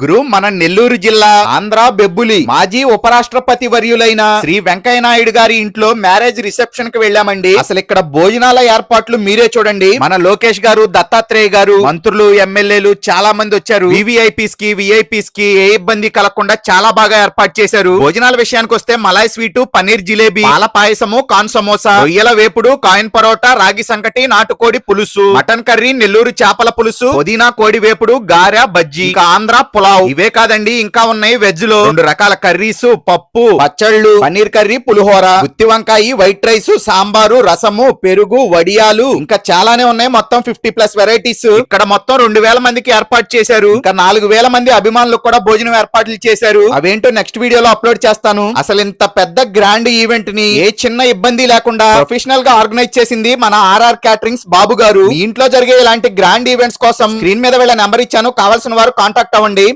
గురు మన నెల్లూరు జిల్లా ఆంధ్ర బెబ్బులి మాజీ ఉపరాష్ట్రపతి వర్యులైన శ్రీ వెంకయ్య నాయుడు గారి ఇంట్లో మ్యారేజ్ రిసెప్షన్కి వెళ్ళామండి. అసలు ఇక్కడ భోజనాల ఏర్పాట్లు మీరే చూడండి. మన లోకేష్ గారు దత్తాత్రేయ గారు మంత్రులు ఎమ్మెల్యేలు చాలా మంది వచ్చారు. వివిఐపీస్కి విఐపీస్కి ఏ ఇబ్బంది కలగకుండా చాలా బాగా ఏర్పాటు చేశారు. భోజనాల విషయానికి వస్తే మలాయ్ స్వీటు పన్నీర్ జిలేబీ పాల పాయసము కాన్ సమోసా రొయ్యల వేపుడు కాయిన్ పరోటా రాగి సంకటి నాటుకోడి పులుసు మటన్ కర్రీ నెల్లూరు చేపల పులుసు పుదీనా కోడి వేపుడు గారె బజ్జీ ఆంధ్ర పుల పులావ్ ఇవే కాదండి ఇంకా ఉన్నాయి వెజ్లో రెండు రకాల కర్రీస్ పప్పు పచ్చళ్ళు పన్నీర్ కర్రీ పులిహోర గుత్తి వంకాయ వైట్ రైస్ సాంబారు రసము పెరుగు వడియాలు. ఇంకా చాలానే ఉన్నాయి మొత్తం ఫిఫ్టీ ప్లస్ వెరైటీస్. ఇక్కడ మొత్తం రెండు వేల మందికి ఏర్పాటు చేశారు. ఇంకా నాలుగు వేల మంది అభిమానులకు కూడా భోజనం ఏర్పాట్లు చేశారు. అవేంటో నెక్స్ట్ వీడియోలో అప్లోడ్ చేస్తాను. అసలు ఇంత పెద్ద గ్రాండ్ ఈవెంట్ని ఏ చిన్న ఇబ్బంది లేకుండా ప్రొఫెషనల్గా ఆర్గనైజ్ చేసింది మన ఆర్ఆర్ క్యాటరింగ్స్ బాబు గారు. ఇంట్లో జరిగే ఇలాంటి గ్రాండ్ ఈవెంట్స్ కోసం స్క్రీన్ మీద వీళ్ళ నెంబర్ ఇచ్చాను. కావాల్సిన వారు కాంటాక్ట్ అవ్వండి.